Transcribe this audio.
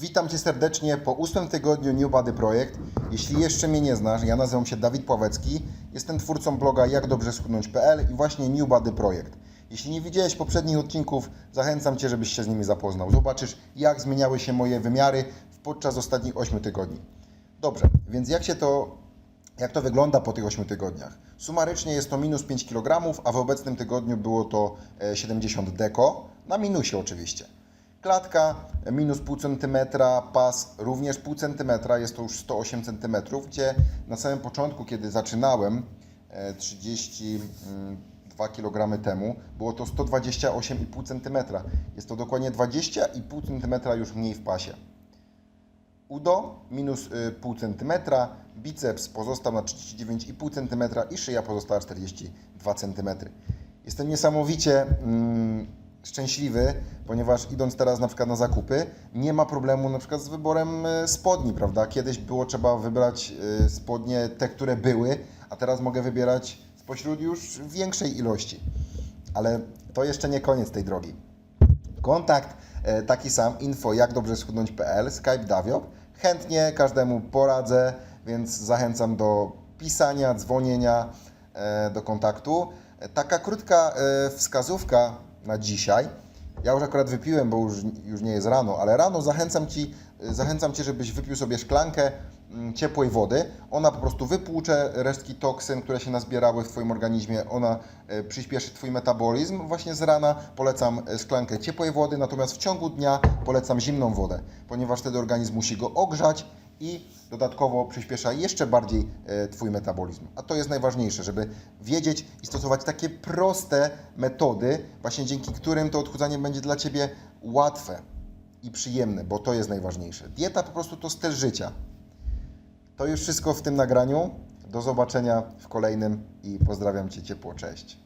Witam Cię serdecznie po ósmym tygodniu New Body Projekt. Jeśli jeszcze mnie nie znasz, ja nazywam się Dawid Pławecki, jestem twórcą bloga jakdobrzeschudnąć.pl i właśnie New Body Projekt. Jeśli nie widziałeś poprzednich odcinków, zachęcam Cię, żebyś się z nimi zapoznał. Zobaczysz, jak zmieniały się moje wymiary podczas ostatnich 8 tygodni. Dobrze, więc jak się to jak to wygląda po tych 8 tygodniach? Sumarycznie jest to minus 5 kg, a w obecnym tygodniu było to e, 70 deko, na minusie oczywiście. Klatka minus pół centymetra, pas również pół centymetra, jest to już 108 centymetrów, gdzie na samym początku, kiedy zaczynałem e, 32 kg temu, było to 128,5 centymetra. Jest to dokładnie 20,5 centymetra już mniej w pasie. Udo minus y, pół centymetra, biceps pozostał na 39,5 centymetra i szyja pozostała 42 centymetry. Jestem niesamowicie mm, szczęśliwy, ponieważ idąc teraz na przykład na zakupy, nie ma problemu na przykład z wyborem y, spodni, prawda? Kiedyś było trzeba wybrać y, spodnie te, które były, a teraz mogę wybierać spośród już większej ilości. Ale to jeszcze nie koniec tej drogi. Kontakt e, taki sam, info jak dobrze schudnąć.pl, Skype Dawiop. Chętnie każdemu poradzę, więc zachęcam do pisania, dzwonienia, e, do kontaktu. E, Taka krótka e, wskazówka na dzisiaj. Ja już akurat wypiłem, bo już, już nie jest rano, ale rano zachęcam, ci, zachęcam Cię, żebyś wypił sobie szklankę mm, ciepłej wody. Ona po prostu wypłucze resztki toksyn, które się nazbierały w Twoim organizmie. Ona e, przyspieszy Twój metabolizm. Właśnie z rana polecam e, szklankę ciepłej wody, natomiast w ciągu dnia polecam zimną wodę, ponieważ wtedy organizm musi go ogrzać i dodatkowo przyspiesza jeszcze bardziej e, Twój metabolizm. A to jest najważniejsze, żeby wiedzieć i stosować takie proste metody, właśnie dzięki którym to odchudzanie będzie dla Ciebie łatwe i przyjemne, bo to jest najważniejsze. Dieta po prostu to styl życia. To już wszystko w tym nagraniu. Do zobaczenia w kolejnym i pozdrawiam Cię ciepło. Cześć.